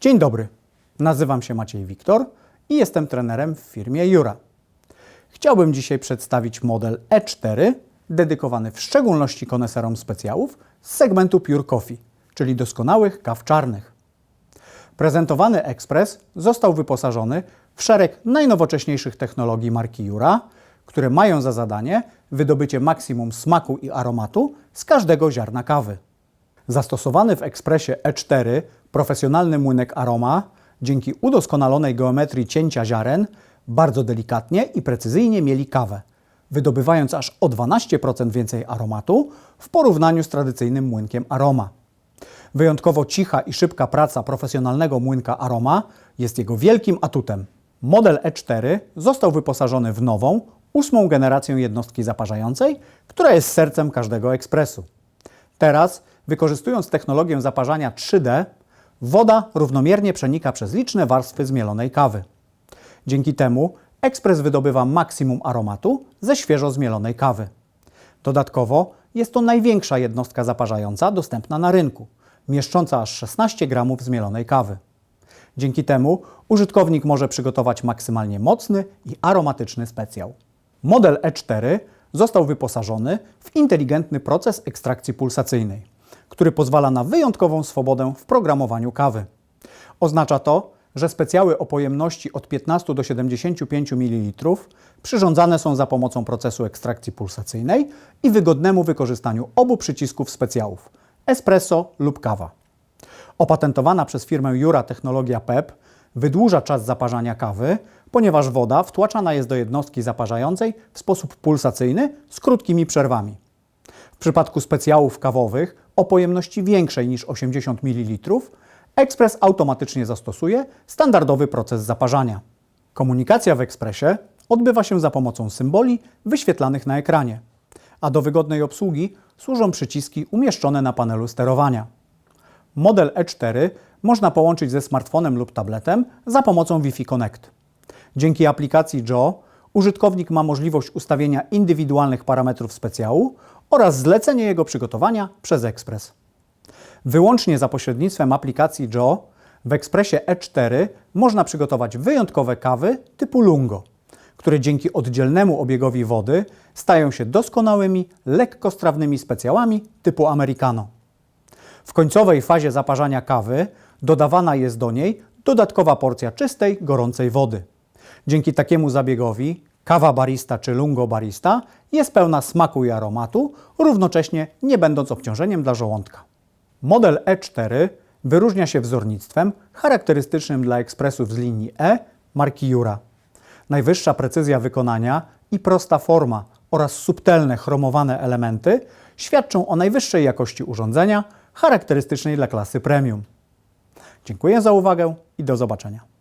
Dzień dobry, nazywam się Maciej Wiktor i jestem trenerem w firmie Jura. Chciałbym dzisiaj przedstawić model E4 dedykowany w szczególności koneserom specjałów z segmentu Pure Coffee, czyli doskonałych kaw czarnych. Prezentowany ekspres został wyposażony w szereg najnowocześniejszych technologii marki Jura, które mają za zadanie wydobycie maksimum smaku i aromatu z każdego ziarna kawy. Zastosowany w ekspresie E4 profesjonalny młynek aroma dzięki udoskonalonej geometrii cięcia ziaren bardzo delikatnie i precyzyjnie mieli kawę, wydobywając aż o 12% więcej aromatu w porównaniu z tradycyjnym młynkiem aroma. Wyjątkowo cicha i szybka praca profesjonalnego młynka Aroma jest jego wielkim atutem. Model E4 został wyposażony w nową, ósmą generację jednostki zaparzającej, która jest sercem każdego ekspresu. Teraz, wykorzystując technologię zaparzania 3D, woda równomiernie przenika przez liczne warstwy zmielonej kawy. Dzięki temu ekspres wydobywa maksimum aromatu ze świeżo zmielonej kawy. Dodatkowo jest to największa jednostka zaparzająca dostępna na rynku, mieszcząca aż 16 gramów zmielonej kawy. Dzięki temu użytkownik może przygotować maksymalnie mocny i aromatyczny specjał. Model E4 został wyposażony w inteligentny proces ekstrakcji pulsacyjnej, który pozwala na wyjątkową swobodę w programowaniu kawy. Oznacza to, że specjały o pojemności od 15 do 75 ml przyrządzane są za pomocą procesu ekstrakcji pulsacyjnej i wygodnemu wykorzystaniu obu przycisków specjałów espresso lub kawa. Opatentowana przez firmę Jura technologia PEP wydłuża czas zaparzania kawy, ponieważ woda wtłaczana jest do jednostki zaparzającej w sposób pulsacyjny z krótkimi przerwami. W przypadku specjałów kawowych o pojemności większej niż 80 ml ekspres automatycznie zastosuje standardowy proces zaparzania. Komunikacja w ekspresie odbywa się za pomocą symboli wyświetlanych na ekranie, a do wygodnej obsługi służą przyciski umieszczone na panelu sterowania. Model E4 można połączyć ze smartfonem lub tabletem za pomocą Wi-Fi Connect. Dzięki aplikacji JO użytkownik ma możliwość ustawienia indywidualnych parametrów specjału oraz zlecenie jego przygotowania przez ekspres. Wyłącznie za pośrednictwem aplikacji JO w ekspresie E4 można przygotować wyjątkowe kawy typu Lungo, które dzięki oddzielnemu obiegowi wody stają się doskonałymi, lekkostrawnymi specjałami typu Americano. W końcowej fazie zaparzania kawy dodawana jest do niej dodatkowa porcja czystej, gorącej wody. Dzięki takiemu zabiegowi kawa barista czy lungo barista jest pełna smaku i aromatu, równocześnie nie będąc obciążeniem dla żołądka. Model E4 wyróżnia się wzornictwem charakterystycznym dla ekspresów z linii E marki Jura. Najwyższa precyzja wykonania i prosta forma oraz subtelne chromowane elementy świadczą o najwyższej jakości urządzenia charakterystycznej dla klasy premium. Dziękuję za uwagę i do zobaczenia.